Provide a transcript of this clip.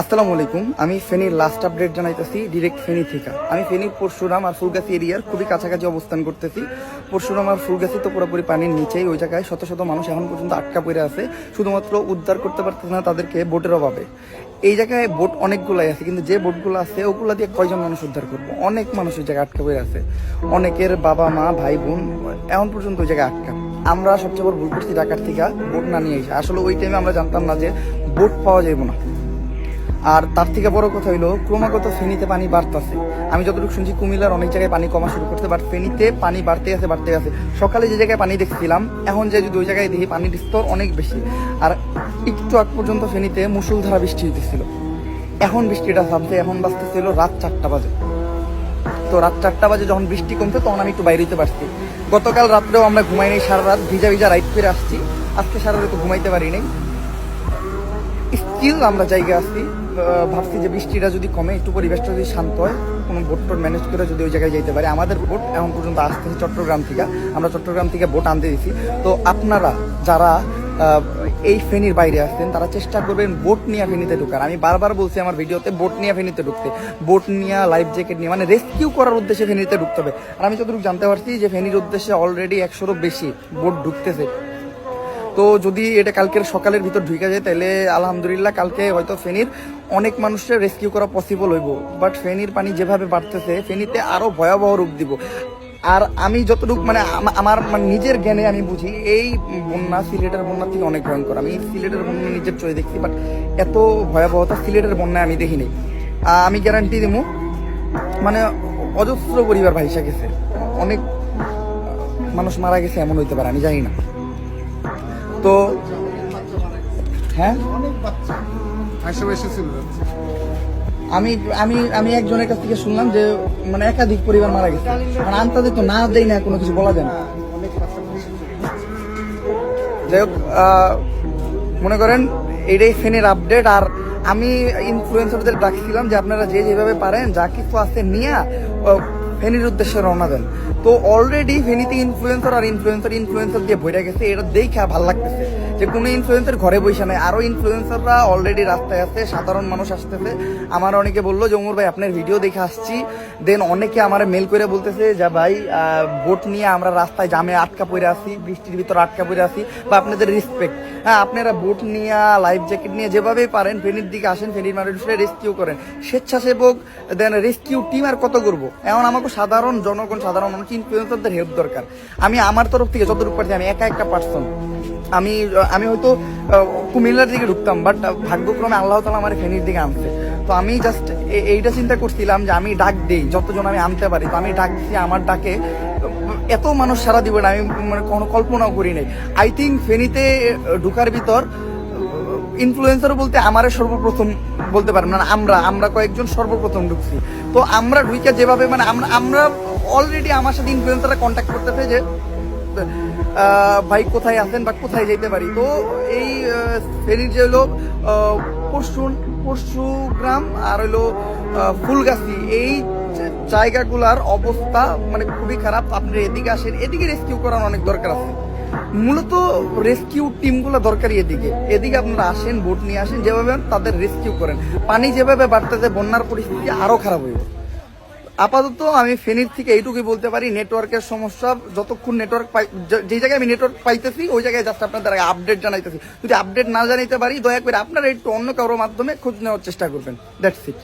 আসসালামু আলাইকুম, আমি ফেনীর লাস্ট আপডেট জানাইতেছি ডিরেক্ট ফেনী থেকে। আমি ফেনীর পরশুরাম আর ফুলগাছি এরিয়ার খুবই কাছাকাছি অবস্থান করতেছি। পরশুরাম আর ফুলগাছি তো পুরোপুরি পানির নিচেই, ওই জায়গায় শত শত মানুষ এখন পর্যন্ত আটকা পড়ে আছে। শুধুমাত্র উদ্ধার করতে পারতেছে না তাদেরকে বোটের অভাবে। এই জায়গায় বোট অনেকগুলাই আছে, কিন্তু যে বোটগুলো আছে, ওগুলো দিয়ে কয়জন মানুষ উদ্ধার করব? অনেক মানুষ ওই জায়গায় আটকা পড়ে আছে। অনেকের বাবা, মা, ভাই, বোন, এখন পর্যন্ত ওই জায়গায় আটকা। আমরা সবচেয়ে বড় ভুল করছি ঢাকার থেকে বোট না নিয়ে আসলে ওই টাইমে আমরা জানতাম না যে বোট পাওয়া যাবে না। আর তার থেকে বড় কথা হইল, ক্রমাগত ফেনীতে পানি বাড়তেছে। আমি যতটুকু শুনছি, কুমিল্লার অনেক জায়গায় পানি কমা শুরু করতে বাট ফেনীতে পানি বাড়তে আছে বাড়তে আছে। সকালে যে জায়গায় পানি দেখছিলাম, এখন যে যদি ওই জায়গায় দেখি পানির স্তর অনেক বেশি। আর একটু আগ পর্যন্ত ফেনীতে মুসুলধারা বৃষ্টি হইতেছিল। এখন বৃষ্টিটা থামছে, এখন বাঁচতেছিল রাত চারটা বাজে। তো রাত চারটা বাজে যখন বৃষ্টি কমছে, তখন আমি একটু বাইরে হতে পারছি। গতকাল রাত্রেও আমরা ঘুমাই নাই, সারা রাত ভিজা ভিজা রাইট করে আসছি। আজকে সারা রাত ঘুমাইতে পারি নাই। স্টিল আমরা জায়গায় আছি। ভাবছি যে বৃষ্টিটা যদি কমে, একটু পরিবেশটা যদি শান্ত হয়, কোনো বোট টোট ম্যানেজ করে যদি ওই জায়গায় যেতে পারে। আমাদের বোট এখন পর্যন্ত আসতেছে চট্টগ্রাম থেকে। আমরা চট্টগ্রাম থেকে বোট আনতে দিছি। তো আপনারা যারা এই ফেনীর বাইরে আসতেন তারা চেষ্টা করবেন বোট নিয়ে ফেনিতে ঢুকার। আমি বারবার বলছি আমার ভিডিওতে বোট নিয়ে ফেনীতে ঢুকতে। বোট নিয়ে লাইফ জ্যাকেট নিয়ে মানে রেস্কিউ করার উদ্দেশ্যে ফেনীতে ঢুকতে হবে। আর আমি যতটুকু জানতে পারছি যে ফেনীর উদ্দেশ্যে অলরেডি একশোরও বেশি বোট ঢুকতেছে। তো যদি এটা কালকের সকালের ভিতর ঢুকে যায়, তাহলে আলহামদুলিল্লাহ কালকে হয়তো ফেনীর অনেক মানুষের রেস্কিউ করা পসিবল হইব। বাট ফেনীর পানি যেভাবে বাড়তেছে, ফেনীতে আরও ভয়াবহ রূপ দিব। আর আমি যতটুকু মানে আমার মানে নিজের জ্ঞানে আমি বুঝি, এই বন্যা সিলেটের বন্যা থেকে অনেক ভয়ঙ্কর। আমি সিলেটের বন্যা নিজের চোখে দেখছি বাট এত ভয়াবহতা সিলেটের বন্যায় আমি দেখিনি। আমি গ্যারান্টি দিব মানে অজস্র পরিবার ভাইসা গেছে। অনেক মানুষ মারা গেছে, এমন হইতে পারে, আমি জানি না। তো হ্যাঁ? আমি আমি আমি একজনের কাছ থেকে শুনলাম যে মানে একাধিক পরিবার মারা গেছে। মানে আন্তাজে তো না দেই না, কোনো কিছু বলা যায় না। যাই হোক মনে করেন, এটাই ফেনের আপডেট আর আমি ইনফ্লুয়েন্সারদের ডাকছিলাম যে আপনারা যে যেভাবে পারেন, যা কিছু আছে নিয়ে ফেনীর উদ্দেশ্যে রওনা দেন। তো অলরেডি ফেনীতে ইনফ্লুয়েন্সার আর ইনফ্লুয়েন্সার ইনফ্লুয়েন্সার দিয়ে বইটা গেছে এটা দেখে ভালো লাগতেছে। যে কোনো ইনফ্লুয়েন্সার ঘরে বসে নাই। আরও ইনফ্লুয়েন্সাররা অলরেডি রাস্তায় আছে, সাধারণ মানুষ আসতেছে। আমার অনেকে বলল যে ওমর ভাই, আপনার ভিডিও দেখে আসছি। দেন অনেকে আমার মেল করে বলতেছে যে, ভাই বোট নিয়ে আমরা রাস্তায় জামে আটকা পড়ে আসি বৃষ্টির ভিতর আটকা পড়ে আসি বা আপনাদের রেসপেক্ট হ্যাঁ আপনারা বোট নিয়ে লাইফ জ্যাকেট নিয়ে যেভাবেই পারেন, ফেনীর দিকে আসেন, ফেনীর মানুষের রেস্কিউ করেন। স্বেচ্ছাসেবক দেন রেস্কিউ টিম আর কত করব? এখন আমাকে সাধারণ জনগণ, সাধারণ মানুষ ইনফ্লুয়েন্সারদের হেল্প দরকার। আমি আমার তরফ থেকে যতটুকু পারছি, আমি একা একটা পার্সন আমি আমি হয়তো কুমিল্লার দিকে ঢুকতাম বাট ভাগ্যক্রমে আল্লাহ তালা আমার ফেনীর দিকে আনছে। তো আমি জাস্ট এইটা চিন্তা করছিলাম যে আমি ডাক দিই, যতজন আমি আনতে পারি, তো আমি ডাকছি আমার ডাকে, এত মানুষ সারা দিবে না, আমি মানে কোনো কল্পনাও করি নাই। আই থিঙ্ক ফেনীতে ঢুকার ভিতর ইনফ্লুয়েন্সার বলতে আমারে সর্বপ্রথম বলতে পারেন মানে আমরা আমরা কয়েকজন সর্বপ্রথম ঢুকছি। তো আমরা ঢুকে যেভাবে মানে আমরা আমরা অলরেডি আমার সাথে ইনফ্লুয়েন্সাররা কন্ট্যাক্ট করতেছে যে ভাই কোথায় আছেন বা কোথায় যেতে পারি? তো এই ফেরির যে হলো পরশু গ্রাম আর হলো ফুলগাছি, এই জায়গাগুলার অবস্থা মানে খুবই খারাপ। আপনি এদিকে আসেন, এদিকে রেস্কিউ করার অনেক দরকার আছে। মূলত রেস্কিউ টিমগুলো দরকারি এদিকে। এদিকে আপনারা আসেন বোট নিয়ে আসেন, যেভাবে তাদের রেস্কিউ করেন। পানি যেভাবে বাড়তেছে, বন্যার পরিস্থিতি আরও খারাপ হইব। আপাতত আমি ফেনীর থেকে এইটুকুই বলতে পারি, নেটওয়ার্কের সমস্যা, যতক্ষণ নেটওয়ার্ক পাই যে- জায়গায় আমি নেটওয়ার্ক পাইতেছি, ওই জায়গায় জাস্ট আপনাদের আগে আপডেট জানাইতেছি। যদি আপডেট না জানাইতে পারি, দয়া করে আপনারা একটু অন্য কারোর মাধ্যমে খোঁজ নেওয়ার চেষ্টা করবেন। That's it